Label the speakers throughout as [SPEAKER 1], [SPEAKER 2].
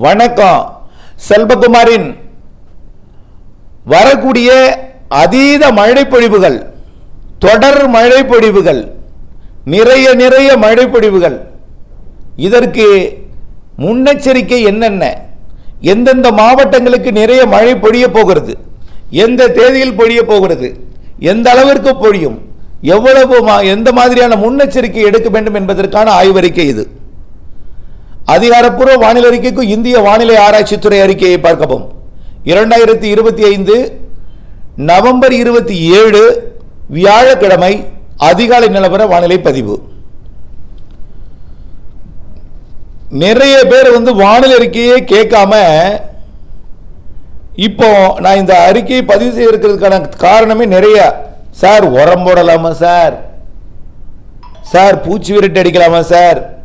[SPEAKER 1] வணக்கம். செல்வகுமாரின் வரக்கூடிய அதீத மழைப்பொழிவுகள் தொடர் மழைப்பொழிவுகள் நிறைய நிறைய மழைப்பொழிவுகள் இதற்கு முன்னெச்சரிக்கை என்னென்ன? எந்தெந்த மாவட்டங்களுக்கு நிறைய மழை பொழிய போகிறது? எந்த தேதியில் பொழிய போகிறது? எந்த அளவிற்கு பொழியும்? எவ்வளவு மா- எந்த மாதிரியான முன்னெச்சரிக்கை எடுக்க வேண்டும் என்பதற்கான ஆய்வறிக்கை இது. அதிகாரப்பூர்வ வானிலை அறிக்கைக்கும் இந்திய வானிலை ஆராய்ச்சித்துறை அறிக்கையை பார்க்கவும். இரண்டாயிரத்தி இருபத்தி ஐந்து நவம்பர் இருபத்தி ஏழு வியாழக்கிழமை அதிகாலை நிலவர வானிலை பதிவு. நிறைய பேர் வந்து வானிலை அறிக்கையே கேட்காம இப்போ நான் இந்த அறிக்கையை பதிவு செய்யறதுக்கான காரணமே நிறைய. சார் உரம் போடலாமா சார்? சார் பூச்சி விரட்டி அடிக்கலாமா சார்?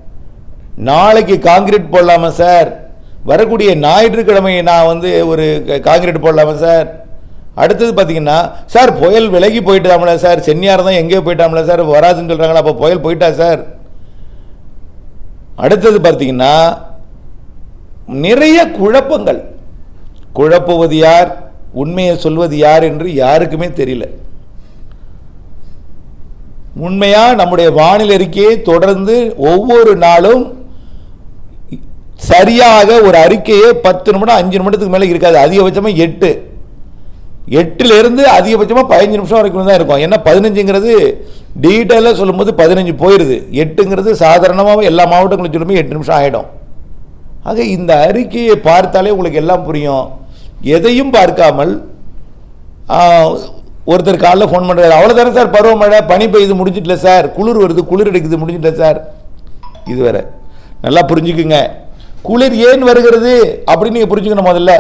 [SPEAKER 1] நாளைக்கு காங்கிரீட் போடலாமா சார்? வரக்கூடிய ஞாயிற்றுக்கிழமை நான் வந்து ஒரு காங்கிரீட் போடலாமா சார்? அடுத்தது பார்த்தீங்கன்னா சார் புயல் விலகி போயிட்டாமல சார்? சென்னியார் தான் எங்கேயோ போயிட்டாமல சார்? வராதுன்னு சொல்கிறாங்களா அப்போ புயல் போயிட்டா சார்? அடுத்தது பார்த்தீங்கன்னா நிறைய குழப்பங்கள். குழப்புவது யார்? உண்மையை சொல்வது யார் என்று யாருக்குமே தெரியல. உண்மையாக நம்முடைய வானிலை அறிக்கையை தொடர்ந்து ஒவ்வொரு நாளும் சரியாக ஒரு அறிக்கையே பத்து நிமிடம் அஞ்சு நிமிடத்துக்கு மேலே இருக்காது. அதிகபட்சமாக எட்டு. எட்டுலேருந்து அதிகபட்சமாக பதினஞ்சு நிமிஷம் வரைக்கும் தான் இருக்கும். ஏன்னா பதினஞ்சுங்கிறது டீட்டெயிலாக சொல்லும்போது பதினஞ்சு போயிடுது எட்டுங்கிறது சாதாரணமாக எல்லா மாவட்டங்களும் சொல்லும்போது எட்டு நிமிஷம் ஆகிடும் ஆக இந்த அறிக்கையை பார்த்தாலே உங்களுக்கு எல்லாம் புரியும். எதையும் பார்க்காமல் ஒருத்தர் காலைல ஃபோன் பண்ணுறாரு அவ்வளோதானே சார் பருவமழை பனி பெய்யுது முடிஞ்சிட்டல சார். குளிர் வருது குளிர் எடுக்குது முடிஞ்சிட்டல சார். இது நல்லா புரிஞ்சுக்குங்க. குளிர் ஏன் வருகிறது அப்படின்னு நீங்கள் புரிஞ்சுக்கணும் முதல்ல.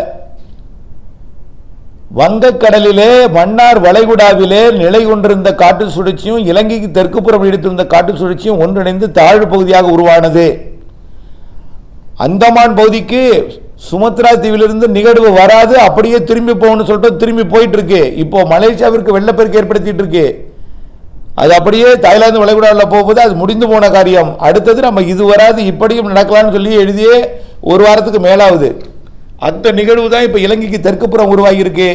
[SPEAKER 1] வங்கக்கடலிலே மன்னார் வளைகுடாவிலே நிலை கொண்டிருந்த காட்டு சுழற்சியும் இலங்கைக்கு தெற்கு புறம் எடுத்திருந்த காட்டு சுழற்சியும் ஒன்றிணைந்து தாழ்வு பகுதியாக உருவானது. அந்தமான் பகுதிக்கு சுமத்ரா தீவிலிருந்து நிகழ்வு வராது அப்படியே திரும்பி போகணும்னு சொல்லிட்டு திரும்பி போயிட்டு இருக்கு. இப்போ மலேசியாவிற்கு வெள்ளப்பெருக்கு ஏற்படுத்திட்டு இருக்கு. அது அப்படியே தாய்லாந்து வளைகுடாவில் போகும்போது அது முடிந்து போன காரியம். அடுத்தது நம்ம இது வராது இப்படியும் நடக்கலாம்னு சொல்லி எழுதியே ஒரு வாரத்துக்கு மேலாகுது அந்த நிகழ்வு தான் இப்போ இலங்கைக்கு தெற்குப்புறம் உருவாகியிருக்கு.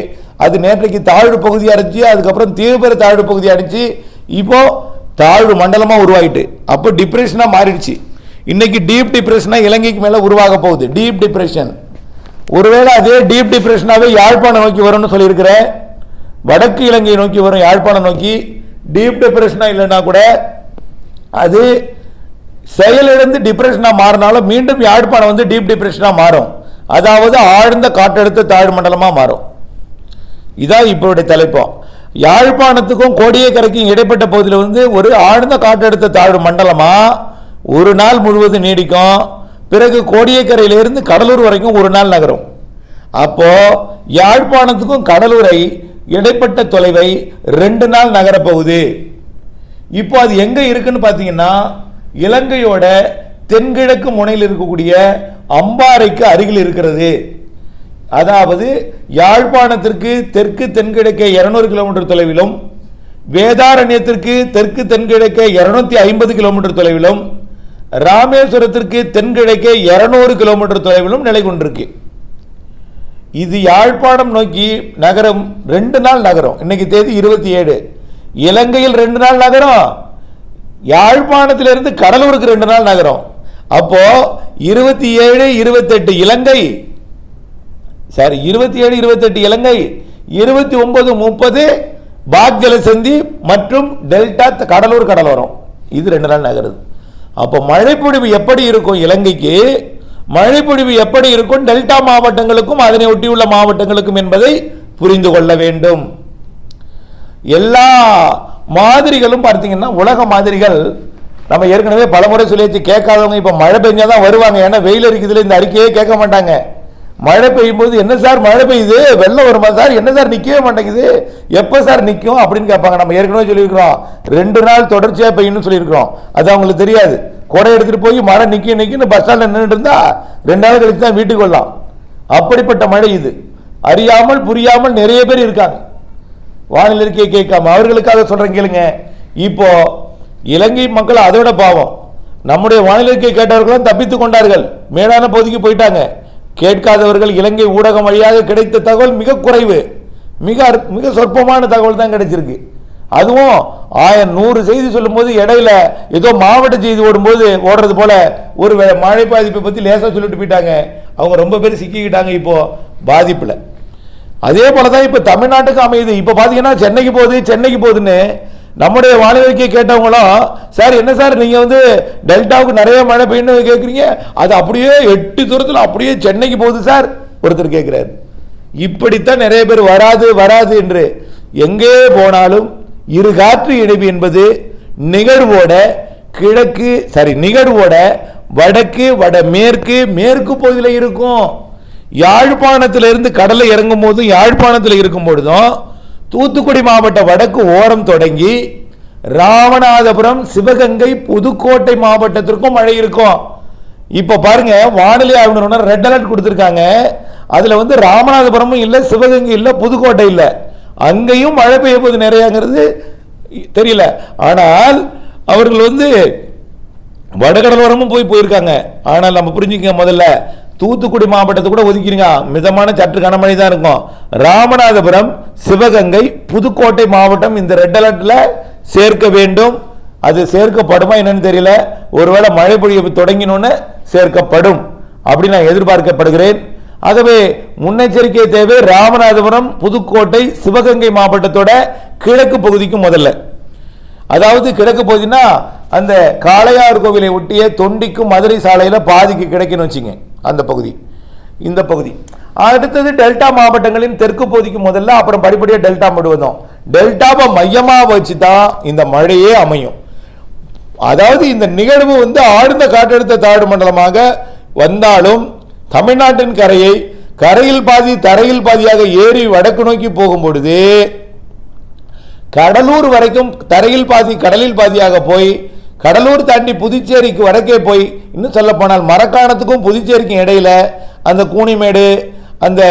[SPEAKER 1] அது நேற்றைக்கு தாழ்வு பகுதி அடைஞ்சி அதுக்கப்புறம் தீவிர தாழ்வு பகுதி அடைஞ்சி இப்போது தாழ்வு மண்டலமாக உருவாயிட்டு. அப்போ டிப்ரெஷனாக மாறிடுச்சு. இன்றைக்கி டீப் டிப்ரெஷனாக இலங்கைக்கு மேலே உருவாக போகுது. டீப் டிப்ரெஷன் ஒருவேளை அதே டீப் டிப்ரெஷனாகவே யாழ்ப்பாணம் நோக்கி வரும்னு சொல்லியிருக்கிறேன் வடக்கு இலங்கையை நோக்கி வரும் யாழ்ப்பாணம் நோக்கி டீப் டிப்ரெஷனாக இல்லைன்னா கூட அது செயலிழந்து டிப்ரெஷனாக மாறினாலும் மீண்டும் யாழ்ப்பாணம் வந்து டீப் டிப்ரெஷனாக மாறும். அதாவது ஆழ்ந்த காற்றழுத்த தாழ்வு மண்டலமாக மாறும். இதான் இப்போடைய தலைப்பம் யாழ்ப்பாணத்துக்கும் கோடியக்கரைக்கும் இடைப்பட்ட பகுதியில் வந்து ஒரு ஆழ்ந்த காற்றழுத்த தாழ்வு மண்டலமாக ஒரு நாள் முழுவதும் நீடிக்கும். பிறகு கோடியக்கரையிலிருந்து கடலூர் வரைக்கும் ஒரு நாள் நகரும். அப்போது யாழ்ப்பாணத்துக்கும் கடலூரை இடைப்பட்ட தொலைவை ரெண்டு நாள் நகரப் போகுது இப்போ அது எங்கே இருக்குன்னு பார்த்தீங்கன்னா இலங்கையோட தென்கிழக்கு முனையில் இருக்கக்கூடிய அம்பாறைக்கு அருகில் இருக்கிறது. அதாவது யாழ்ப்பாணத்திற்கு தெற்கு தென்கிழக்கே இருநூறு கிலோமீட்டர் தொலைவிலும் வேதாரண்யத்திற்கு தெற்கு தென்கிழக்கே இருநூத்தி ஐம்பது கிலோமீட்டர் தொலைவிலும் ராமேஸ்வரத்திற்கு தென்கிழக்கே இருநூறு கிலோமீட்டர் தொலைவிலும் நிலை கொண்டிருக்கு. இது யாழ்ப்பாணம் நோக்கி நகரம் ரெண்டு நாள் நகரம். இன்னைக்கு தேதி இருபத்தி ஏழு. இலங்கையில் ரெண்டு நாள் நகரம். யாழ்ப்பாணத்திலிருந்து கடலூருக்கு ரெண்டு நாள் நகரம். அப்போ இருபத்தி ஏழு இருபத்தெட்டு இலங்கை. சாரி இருபத்தி ஏழு இருபத்தெட்டு இலங்கை. இருபத்தி ஒன்பது முப்பது பாக் ஜலசந்தி மற்றும் டெல்டா த- கடலூர் கடலோரம். இது ரெண்டு நாள் நகருது. அப்போ மழைப்பொழிவு எப்படி இருக்கும் இலங்கைக்கு? மழைப்பொழிவு எப்படி இருக்கும்? டெல்டா மாவட்டங்களுக்கும் அதனை ஒட்டியுள்ள மாவட்டங்களுக்கும் என்பதை புரிந்து கொள்ள வேண்டும். எல்லா மாதிரிகளும் பார்த்தீங்கன்னா உலக மாதிரிகள் நம்ம ஏற்கனவே பலமுறை சொல்லியாச்சு கேட்காதவங்க இப்போ மழை பெஞ்சாதான் வருவாங்க. ஏன்னா வெயில் இருக்குதுல இந்த அறிக்கையே கேட்க மாட்டாங்க. மழை பெய்யும் போது என்ன சார் மழை பெய்யுது? வெள்ளம் வருமா சார்? என்ன சார் நிற்கவே மாட்டேங்குது? எப்போ சார் நிற்கும் அப்படின்னு கேட்பாங்க. நம்ம ஏற்கனவே சொல்லியிருக்கிறோம். ரெண்டு நாள் தொடர்ச்சியாக பெய்யணும்னு சொல்லியிருக்கிறோம். அது அவங்களுக்கு தெரியாது. கொடை எடுத்துகிட்டு போய் மழை நிற்கும் நிற்கன்னு பஸ் ஸ்டாண்டில் நின்றுட்டு இருந்தா ரெண்டு நாள் கழித்து தான் வீட்டுக்கு வரலாம். அப்படிப்பட்ட மழை இது. அறியாமல் புரியாமல் நிறைய பேர் இருக்காங்க. வானிலை இருக்கையை கேட்காம. அவர்களுக்காக சொல்கிறேன் கேளுங்க. இப்போ இலங்கை மக்கள் அதோட பாவம். நம்முடைய வானிலை இருக்கை கேட்டவர்களும் தப்பித்து கொண்டார்கள். மேலான பகுதிக்கு போயிட்டாங்க. கேட்காதவர்கள் இலங்கை ஊடகம் வழியாக கிடைத்த தகவல் மிக குறைவு. மிக மிக சொற்பமான தகவல் தான் கிடைச்சிருக்கு. அதுவும் ஆயிரம் நூறு செய்தி சொல்லும்போது இடையில ஏதோ மாவட்ட செய்தி ஓடும்போது ஓடுறது போல ஒரு வே- மழை பாதிப்பை பத்தி லேசா சொல்லிட்டு போயிட்டாங்க. அவங்க ரொம்ப பேர் சிக்கிக்கிட்டாங்க இப்போ பாதிப்புல. அதே போல தான் இப்போ தமிழ்நாட்டுக்கு அமையுது. இப்போ பார்த்தீங்கன்னா சென்னைக்கு போகுது சென்னைக்கு போகுதுன்னு நம்முடைய வானிலைக்கு கேட்டவங்களும் சார் என்ன சார் நீங்கள் வந்து டெல்டாவுக்கு நிறைய மழை பெய்யணும் கேட்குறீங்க அது அப்படியே எட்டு தூரத்தில் அப்படியே சென்னைக்கு போகுது சார் ஒருத்தர் கேட்குறாரு இப்படித்தான் நிறைய பேர் வராது வராது என்று. எங்கே போனாலும் இரு காற்று இணைப்பு என்பது நிகழ்வோட கிழக்கு சாரி நிகழ்வோட வடக்கு வட மேற்கு மேற்கு பகுதியில் இருக்கும். யாழ்ப்பாணத்திலிருந்து கடலை இறங்கும் போதும் யாழ்ப்பாணத்தில் இருக்கும் பொழுதும் தூத்துக்குடி மாவட்ட வடக்கு ஓரம் தொடங்கி ராமநாதபுரம் சிவகங்கை புதுக்கோட்டை மாவட்டத்திற்கும் மழை இருக்கும். இப்ப பாருங்க வானிலை ஆய்வு ரெட் அலர்ட் கொடுத்துருக்காங்க. அதுல வந்து ராமநாதபுரமும் இல்ல சிவகங்கை இல்ல புதுக்கோட்டை இல்ல. அங்கேயும் மழை பெய்ய போது நிறையாங்கிறது தெரியல. ஆனால் அவர்கள் வந்து வடகடலோரமும் போய் போயிருக்காங்க. ஆனால் நம்ம புரிஞ்சுக்க முதல்ல தூத்துக்குடி மாவட்டத்தை கூட ஒதுக்கிடுங்க. மிதமான சற்று கனமழை தான் இருக்கும். ராமநாதபுரம் சிவகங்கை புதுக்கோட்டை மாவட்டம் இந்த ரெட் அலர்ட்ல சேர்க்க வேண்டும். அது சேர்க்கப்படுமா என்னன்னு தெரியல. ஒருவேளை மழை பொழிய தொடங்கினோன்னு சேர்க்கப்படும் அப்படி நான் எதிர்பார்க்கப்படுகிறேன். ஆகவே முன்னெச்சரிக்கை தேவை ராமநாதபுரம் புதுக்கோட்டை சிவகங்கை மாவட்டத்தோட கிழக்கு பகுதிக்கு முதல்ல. அதாவது கிழக்கு பகுதினா அந்த காளையார் கோவிலை ஒட்டிய தொண்டிக்கும் மதுரை சாலையில் பாதிக்கு கிடைக்குன்னு வச்சுங்க அந்த பகுதி. இந்த பகுதி. அடுத்தது டெல்டா மாவட்டங்களின் தெற்கு பகுதிக்கு முதல்ல அப்புறம் படிப்படியாக டெல்டா முழுவதும் டெல்டாவை மையமாக வச்சு தான் இந்த மழையே அமையும். அதாவது இந்த நிகழ்வு வந்து ஆழ்ந்த காற்றழுத்த தாழ்வு மண்டலமாக வந்தாலும் தமிழ்நாட்டின் கரையை கரையில் பாதி தரையில் பாதியாக ஏறி வடக்கு நோக்கி போகும் பொழுது கடலூர் வரைக்கும் தரையில் பாதி கடலில் பாதியாக போய் கடலூர் தாண்டி புதுச்சேரிக்கு வடக்கே போய் இன்னும் சொல்ல போனால் மரக்காணத்துக்கும் புதுச்சேரிக்கும் இடையில அந்த கூனிமேடு அந்த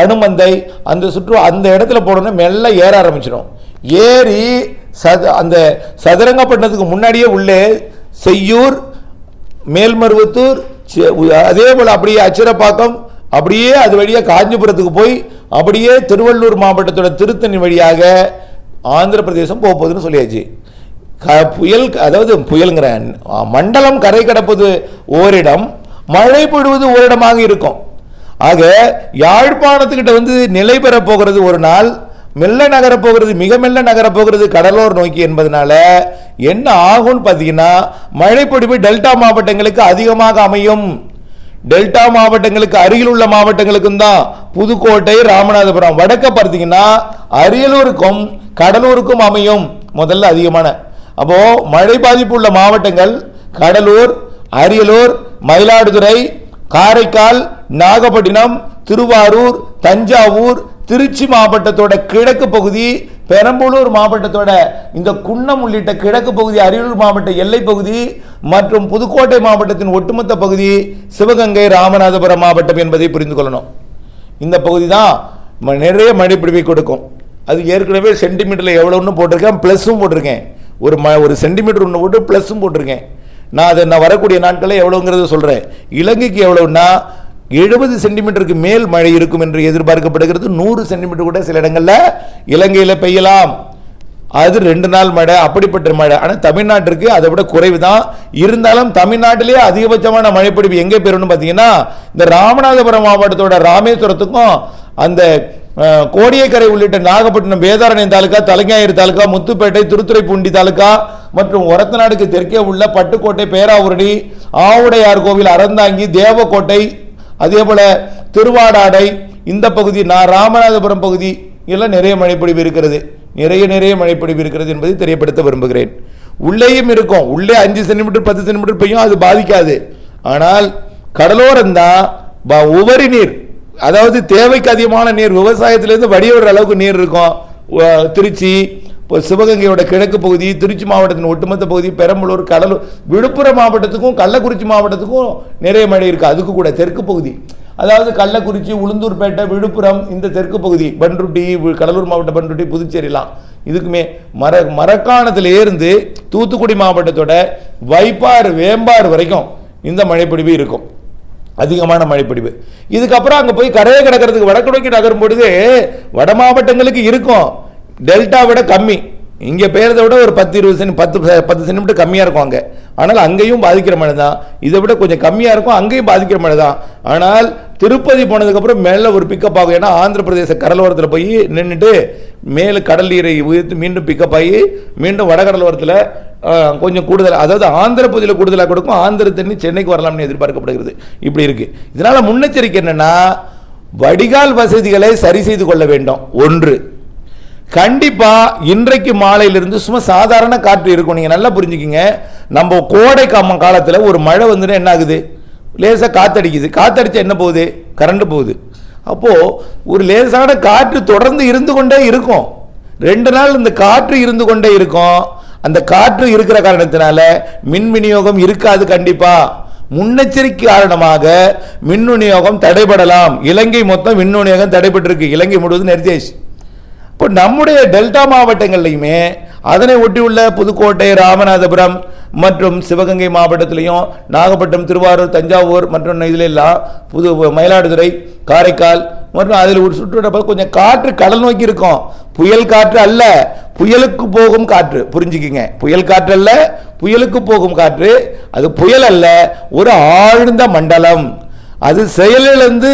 [SPEAKER 1] அனுமந்தை அந்த சுற்று அந்த இடத்துல போனோன்னா மெல்ல ஏற ஆரம்பிச்சிடும். ஏறி சத அந்த சதுரங்கப்பட்டினத்துக்கு முன்னாடியே உள்ளே செய்யூர் மேல்மருவத்தூர் அதே போல் அப்படியே அச்சிரப்பாக்கம் அப்படியே அது வழியாக காஞ்சிபுரத்துக்கு போய் அப்படியே திருவள்ளூர் மாவட்டத்தோட திருத்தணி வழியாக ஆந்திர பிரதேசம் போக போகுதுன்னு சொல்லியாச்சு. க- புயல் அதாவது புயலுங்கிற மண்டலம் கரை கடப்பது ஓரிடம் மழை பொழுவது ஓரிடமாக இருக்கும். ஆக யாழ்ப்பாணத்துக்கிட்ட வந்து நிலை பெறப் போகிறது ஒரு நாள் மெல்ல நகரப் போகிறது மிக மெல்ல நகரப் போகிறது கடலோர் நோக்கி என்பதனால என்ன ஆகும்னு பார்த்தீங்கன்னா மழைப்பொடிவு டெல்டா மாவட்டங்களுக்கு அதிகமாக அமையும். டெல்டா மாவட்டங்களுக்கு அருகில் உள்ள மாவட்டங்களுக்கும் தான். புதுக்கோட்டை ராமநாதபுரம் வடக்க பார்த்தீங்கன்னா அரியலூருக்கும் கடலூருக்கும் அமையும் முதல்ல அதிகமான. அப்போ மழை பாதிப்பு உள்ள மாவட்டங்கள் கடலூர் அரியலூர் மயிலாடுதுறை காரைக்கால் நாகப்பட்டினம் திருவாரூர் தஞ்சாவூர் திருச்சி மாவட்டத்தோட கிழக்கு பகுதி பெரம்பலூர் மாவட்டத்தோட இந்த குன்னம் உள்ளிட்ட கிழக்கு பகுதி அரியலூர் மாவட்ட எல்லை பகுதி மற்றும் புதுக்கோட்டை மாவட்டத்தின் ஒட்டுமொத்த பகுதி சிவகங்கை ராமநாதபுரம் மாவட்டம் என்பதை புரிந்து கொள்ளணும். இந்த பகுதி தான் நிறைய மழை பிடிவை கொடுக்கும். அது ஏற்கனவே சென்டிமீட்டரில் எவ்வளோன்னு போட்டிருக்கேன் ப்ளஸ்ஸும் போட்டிருக்கேன். ஒரு ம ஒரு சென்டிமீட்டர் ஒன்று போட்டு ப்ளஸ்ஸும் போட்டிருக்கேன். நான் அதை நான் வரக்கூடிய நாட்களில் எவ்வளோங்கிறத சொல்கிறேன் இலங்கைக்கு எவ்வளோன்னா எழுபது சென்டிமீட்டருக்கு மேல் மழை இருக்கும் என்று எதிர்பார்க்கப்படுகிறது. நூறு சென்டிமீட்டர் கூட சில இடங்களில் இலங்கையில் பெய்யலாம். அது ரெண்டு நாள் மழை அப்படிப்பட்ட மழை. ஆனால் தமிழ்நாட்டிற்கு அதை விட குறைவு தான் இருந்தாலும் தமிழ்நாட்டிலேயே அதிகபட்சமான மழைப்பிடிப்பு எங்கே பெறணும்னு பார்த்தீங்கன்னா இந்த ராமநாதபுரம் மாவட்டத்தோட ராமேஸ்வரத்துக்கும் அந்த கோடியக்கரை உள்ளிட்ட நாகப்பட்டினம் வேதாரண்யம் தாலுகா தலைஞாயிறு தாலுகா முத்துப்பேட்டை திருத்துறைப்பூண்டி தாலுகா மற்றும் ஒரத்தநாடுக்கு தெற்கே உள்ள பட்டுக்கோட்டை பேராவூரணி ஆவுடையார் கோவில் அறந்தாங்கி தேவக்கோட்டை அதே போல திருவாடாடை இந்த பகுதி நான் ராமநாதபுரம் பகுதி எல்லாம் நிறைய மழைப்பொழிவு இருக்கிறது. நிறைய நிறைய மழைப்பொழிவு இருக்கிறது என்பதை தெரியப்படுத்த விரும்புகிறேன். உள்ளேயும் இருக்கும். உள்ளே அஞ்சு சென்டிமீட்டர் பத்து சென்டிமீட்டர் பெய்யும் அது பாதிக்காது. ஆனால் கடலோரம் தான் உபரி நீர் அதாவது தேவைக்கு அதிகமான நீர் விவசாயத்திலேருந்து வடிவற அளவுக்கு நீர் இருக்கும். திருச்சி இப்போ சிவகங்கையோட கிழக்கு பகுதி திருச்சி மாவட்டத்தின் ஒட்டுமொத்த பகுதி பெரம்பலூர் கடலூர் விழுப்புரம் மாவட்டத்துக்கும் கள்ளக்குறிச்சி மாவட்டத்துக்கும் நிறைய மழை இருக்குது அதுக்கு கூட தெற்கு பகுதி. அதாவது கள்ளக்குறிச்சி உளுந்தூர்பேட்டை விழுப்புரம் இந்த தெற்கு பகுதி பண்ருட்டி கடலூர் மாவட்டம் பண்ருட்டி புதுச்சேரிலாம். இதுக்குமே மர மரக்காணத்துல இருந்து தூத்துக்குடி மாவட்டத்தோட வைப்பாறு வேம்பாறு வரைக்கும் இந்த மழைப்பொழிவு இருக்கும். அதிகமான மழைப்பொடிவு. இதுக்கப்புறம் அங்கே போய் கரையை கிடக்கிறதுக்கு வடக்கு நோக்கி நகரும் பொழுது வட மாவட்டங்களுக்கு இருக்கும். டெல்டா விட கம்மி. இங்கே பெய்யறதை விட ஒரு பத்து இருபது சென்ட் பத்து செ- பத்து சென்டிமீட்டர் கம்மியாக இருக்கும் அங்கே. ஆனால் அங்கேயும் பாதிக்கிற மழை தான். இதை விட கொஞ்சம் கம்மியாக இருக்கும் அங்கேயும் பாதிக்கிற மழை தான். ஆனால் திருப்பதி போனதுக்கப்புறம் மேலே ஒரு பிக்கப் ஆகும். ஏன்னா ஆந்திர பிரதேச கடலோரத்தில் போய் நின்றுட்டு மேலே கடல் நீரை உயர்த்து மீண்டும் பிக்கப் ஆகி மீண்டும் வடகடலோரத்தில் கொஞ்சம் கூடுதல் அதாவது ஆந்திர பகுதியில் கூடுதலாக கொடுக்கும் ஆந்திர தண்ணி சென்னைக்கு வரலாம்னு எதிர்பார்க்கப்படுகிறது. இப்படி இருக்குது இதனால் முன்னெச்சரிக்கை என்னென்னா வடிகால் வசதிகளை சரி செய்து கொள்ள வேண்டும். ஒன்று. கண்டிப்பாக இன்றைக்கு மாலையிலிருந்து சும்மா சாதாரண காற்று இருக்கும். நீங்கள் நல்லா புரிஞ்சுக்கிங்க. நம்ம கோடை காம காலத்தில் ஒரு மழை வந்துட்டு என்ன ஆகுது? லேசாக காத்தடிக்குது. காத்தடிச்சா என்ன போகுது? கரண்ட் போகுது. அப்போது ஒரு லேசான காற்று தொடர்ந்து இருந்து கொண்டே இருக்கும். ரெண்டு நாள் இந்த காற்று இருந்து கொண்டே இருக்கும். அந்த காற்று இருக்கிற காரணத்தினால மின் விநியோகம் இருக்காது கண்டிப்பா. முன்னெச்சரிக்கை காரணமாக மின் விநியோகம் தடைபடலாம். இலங்கை மொத்தம் மின் விநியோகம் தடைபட்டிருக்கு. இலங்கை முழுவதும் நிறுத்தியாச்சு. இப்போ நம்முடைய டெல்டா மாவட்டங்கள்லையுமே அதனை ஒட்டியுள்ள புதுக்கோட்டை ராமநாதபுரம் மற்றும் சிவகங்கை மாவட்டத்திலையும் நாகப்பட்டினம் திருவாரூர் தஞ்சாவூர் மற்றும் இதுல எல்லாம் புது மயிலாடுதுறை காரைக்கால் மற்றும் அதில் ஒரு சுற்றுவட்ட கொஞ்சம் காற்று கடல் நோக்கி இருக்கும். புயல் காற்று அல்ல புயலுக்கு போகும் காற்று. புரிஞ்சுக்கிங்க. புயல் காற்று அல்ல புயலுக்கு போகும் காற்று. அது புயல் அல்ல ஒரு ஆழ்ந்த மண்டலம். அது செயலிழந்து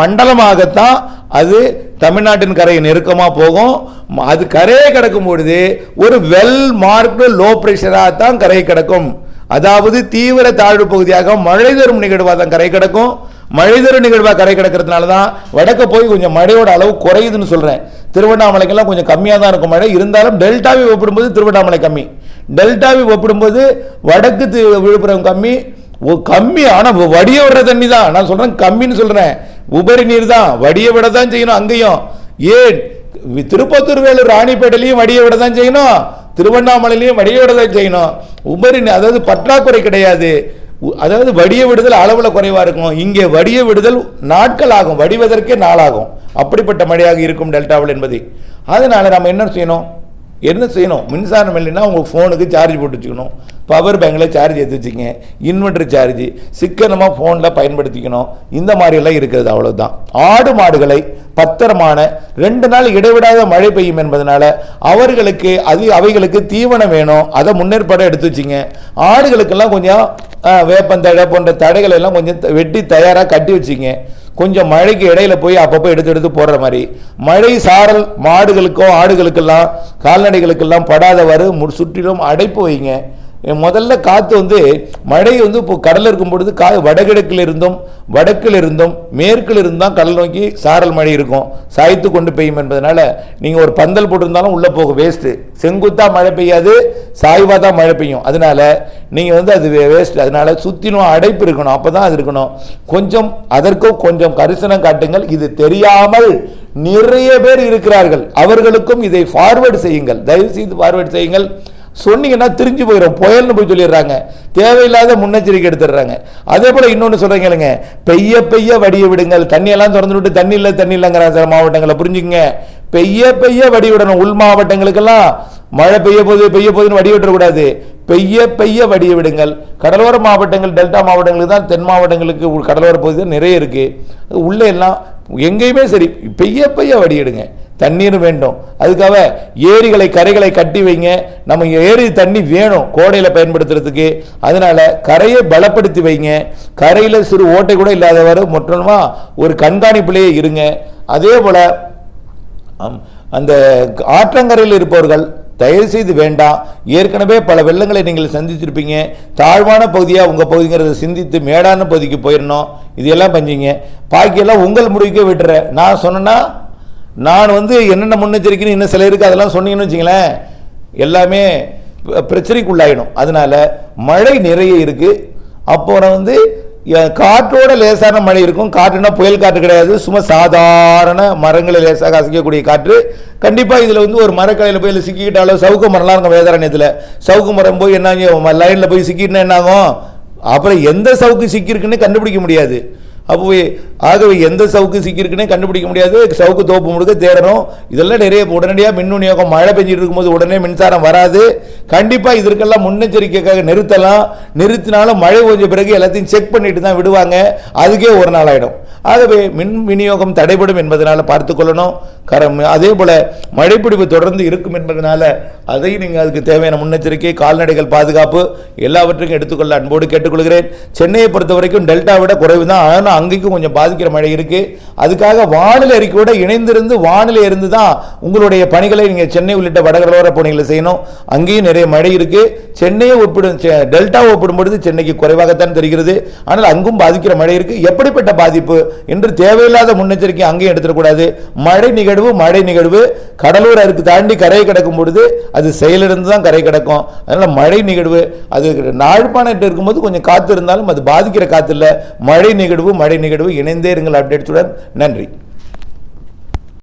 [SPEAKER 1] மண்டலமாகத்தான் அது தமிழ்நாட்டின் கரையை நெருக்கமாக போகும். அது கரையை கிடக்கும் பொழுது ஒரு வெல் மார்க்டு லோ ப்ரெஷராக தான் கரையை கிடக்கும். அதாவது தீவிர தாழ்வு பகுதியாக மழை தரும் நிகழ்வாக தான் கரை கிடக்கும். மழைதர நிகழ்வாக கரை கிடக்கிறதுனால தான் வடக்க போய் கொஞ்சம் மழையோட அளவு குறையுதுன்னு சொல்கிறேன் திருவண்ணாமலைக்கெல்லாம் கொஞ்சம் கம்மியாக தான் இருக்கும் மழை. இருந்தாலும் டெல்டாவை ஒப்பிடும்போது திருவண்ணாமலை கம்மி. டெல்டாவை ஒப்பிடும்போது வடக்கு விழுப்புரம் கம்மி. கம்மி ஆனால் வடிய விடுற தண்ணி தான். நான் சொல்கிறேன் கம்மின்னு சொல்கிறேன் உபரி நீர் தான். வடிய விட தான் செய்யணும் அங்கேயும். ஏன்? திருப்பத்தூர் வேலூர் ராணிப்பேட்டையிலையும் வடிய விட தான் செய்யணும். திருவண்ணாமலையிலையும் வடிய விட தான் செய்யணும். உபரி நீ- அதாவது பற்றாக்குறை கிடையாது. அதாவது வடிய விடுதல் அளவில் குறைவாக இருக்கும். இங்கே வடிய விடுதல் நாட்கள் ஆகும் வடிவதற்கே நாளாகும். அப்படிப்பட்ட மழையாக இருக்கும் டெல்டாவில் என்பது. அதனால நம்ம என்ன செய்யணும்? என்ன செய்யணும்? மின்சாரம் இல்லைன்னா உங்கள் ஃபோனுக்கு சார்ஜ் போட்டு வச்சுக்கணும். பவர் பேங்கில் சார்ஜ் எடுத்து வச்சுக்கங்க. இன்வெர்டர் சார்ஜ் சிக்கனமாக ஃபோனில் பயன்படுத்திக்கணும். இந்த மாதிரியெல்லாம் இருக்கிறது அவ்வளோதான் ஆடு மாடுகளை பத்திரமான ரெண்டு நாள் இடைவிடாத மழை பெய்யும் என்பதனால அவர்களுக்கு அது அவைகளுக்கு தீவனம் வேணும். அதை முன்னேற்பாடாக எடுத்து வச்சுங்க ஆடுகளுக்கெல்லாம் கொஞ்சம் வேப்பந்தழை போன்ற தடைகளை எல்லாம் கொஞ்சம் வெட்டி தயாராக கட்டி வச்சுங்க கொஞ்சம் மழைக்கு இடையில போய் அப்பப்போ எடுத்து எடுத்து போடுற மாதிரி. மழை சாரல் மாடுகளுக்கோ ஆடுகளுக்கெல்லாம் கால்நடைகளுக்கெல்லாம் படாதவாறு மு- சுற்றிலும் அடைப்பு வைங்க. முதல்ல காற்று வந்து மழை வந்து இப்போ கடலில் இருக்கும் பொழுது கா வடகிழக்கில் இருந்தும் வடக்கில் இருந்தும் மேற்கில் இருந்தும் கடல் நோக்கி சாரல் மழை இருக்கும். சாய்த்து கொண்டு பெய்யும் என்பதனால நீங்கள் ஒரு பந்தல் போட்டிருந்தாலும் உள்ளே போகும். வேஸ்ட்டு செங்குத்தாக மழை பெய்யாது சாய்வாக தான் மழை பெய்யும். அதனால நீங்கள் வந்து அது வேஸ்ட் அதனால சுற்றிலும் அடைப்பு இருக்கணும். அப்போ தான் அது இருக்கணும். கொஞ்சம் அதற்கும் கொஞ்சம் கரிசனம் காட்டுங்கள். இது தெரியாமல் நிறைய பேர் இருக்கிறார்கள். அவர்களுக்கும் இதை ஃபார்வேர்டு செய்யுங்கள். தயவு செய்து ஃபார்வேர்டு செய்யுங்கள். சொன்னீங்கன்னா திரிஞ்சு போயிடும் புயல்னு போய் சொல்லிடுறாங்க. தேவையில்லாத முன்னெச்சரிக்கை எடுத்துடுறாங்க. அதே போல் இன்னொன்று சொல்கிறீங்க இல்லைங்க பெய்ய பெய்ய வடிய விடுங்கள். தண்ணியெல்லாம் திறந்து விட்டு தண்ணி இல்லை தண்ணி இல்லைங்கிறாங்க சில மாவட்டங்களை புரிஞ்சுக்கங்க. பெய்ய பெய்ய வடி விடணும். உள் மாவட்டங்களுக்கெல்லாம் மழை பெய்ய போது பெய்ய போதுன்னு வடி விட்டுறக்கூடாது. பெய்ய பெய்ய வடிய விடுங்கள். கடலோர மாவட்டங்கள் டெல்டா மாவட்டங்களுக்கு தான் தென் மாவட்டங்களுக்கு உள் கடலோர பகுதி நிறைய இருக்குது உள்ளே எல்லாம் எங்கேயுமே சரி. பெய்ய பெய்ய வடியிடுங்க தண்ணீர் வேண்டும். அதுக்காக ஏரிகளை கரைகளை கட்டி வைங்க. நம்ம ஏரி தண்ணி வேணும் கோடையில் பயன்படுத்துறதுக்கு. அதனால கரையை பலப்படுத்தி வைங்க. கரையில் சிறு ஓட்டை கூட இல்லாதவர் மொத்தமாக ஒரு கண்காணிப்பிலேயே இருங்க. அதே போல் அந்த ஆற்றங்கரையில் இருப்பவர்கள் தயவு செய்து வேண்டாம். ஏற்கனவே பல வெள்ளங்களை நீங்கள் சந்திச்சிருப்பீங்க தாழ்வான பகுதியாக உங்கள் பகுதிங்கிறத சிந்தித்து மேடான பகுதிக்கு போயிடணும் இதெல்லாம் பஞ்சிங்க. பாக்கியெல்லாம் உங்கள் முடிவுக்கே விட்டுறேன். நான் சொன்னேன்னா நான் வந்து என்னென்ன முன்னெச்சரிக்கைன்னு இன்னும் சில இருக்குது அதெல்லாம் சொன்னீங்கன்னு வச்சிங்களேன். எல்லாமே பிரச்சனைக்குள்ளாயிடும். அதனால மழை நிறைய இருக்குது அப்புறம் வந்து காற்றோட லேசான மழை இருக்கும். காற்றுனா புயல் காற்று கிடையாது. சும்மா சாதாரண மரங்களை லேசாக அசைக்கக்கூடிய காற்று. கண்டிப்பாக இதில் வந்து ஒரு மரக்கலையில் போய் இதுல சிக்கிக்கிட்டாலோ சவுக்கு மரம்லாம் இருக்கும் வேதாரண்யத்தில். சவுக்கு மரம் போய் என்ன லைனில் போய் சிக்கிட்டுனா என்னாகும்? அப்புறம் எந்த சவுக்கு சிக்கியிருக்குன்னு கண்டுபிடிக்க முடியாது. அப்போ ஆகவே எந்த சவுக்கு சிக்கியிருக்குன்னே கண்டுபிடிக்க முடியாது. சவுக்கு தோப்பு முழுக்க தேடணும் இதெல்லாம் நிறைய உடனடியாக மின் விநியோகம் மழை பெஞ்சிட்டு இருக்கும்போது உடனே மின்சாரம் வராது. கண்டிப்பாக இதற்கெல்லாம் முன்னெச்சரிக்கைக்காக நிறுத்தலாம். நிறுத்தினாலும் மழை கொஞ்ச பிறகு எல்லாத்தையும் செக் பண்ணிட்டு தான் விடுவாங்க. அதுக்கே ஒரு நாள் ஆகிடும் ஆகவே மின் விநியோகம் தடைபடும் என்பதனால் பார்த்துக்கொள்ளணும் கரம் அதே போல் மழைப்பிடிப்பு தொடர்ந்து இருக்கும் என்பதனால அதையும் நீங்கள் அதுக்கு தேவையான முன்னெச்சரிக்கை கால்நடைகள் பாதுகாப்பு எல்லாவற்றையும் எடுத்துக்கொள்ள அன்போடு கேட்டுக்கொள்கிறேன். சென்னையை பொறுத்த வரைக்கும் டெல்டா விட குறைவு தான் ஆனால் அங்கேயும் கொஞ்சம் பாதிக்கிற மழை இருக்குது அதுக்காக வானிலை அறிக்கையோடு இணைந்திருந்து வானிலை இருந்து தான் உங்களுடைய பணிகளை நீங்கள் சென்னை உள்ளிட்ட வடகடலோர பணிகளை செய்யணும். அங்கேயும் நிறைய மழை இருக்குது சென்னையை ஒப்பிடும் செ- டெல்டாவை ஒப்பிடும்பொழுது சென்னைக்கு குறைவாகத்தான் தெரிகிறது. ஆனால் அங்கும் பாதிக்கிற மழை இருக்குது எப்படிப்பட்ட பாதிப்பு? என்று தேவையில்லாத முன்னெச்சரிக்கை அங்கேயும் எடுத்துடக்கூடாது. மழை நிகழ்வு மழை நிகழ்வு. கடலூர் அருக்கு தாண்டி கரையை கிடக்கும் பொழுது அது செயலிருந்து தான் கரை கிடக்கும். அதனால் மழை நிகழ்வு அது நாழ்ப்பாணட்டு இருக்கும்போது கொஞ்சம் காத்து இருந்தாலும் அது பாதிக்கிற காத்து இல்லை. மழை நிகழ்வு மழை நிகழ்வு இணைந்தே இருங்கள் அப்டேட்ஸுடன் நன்றி.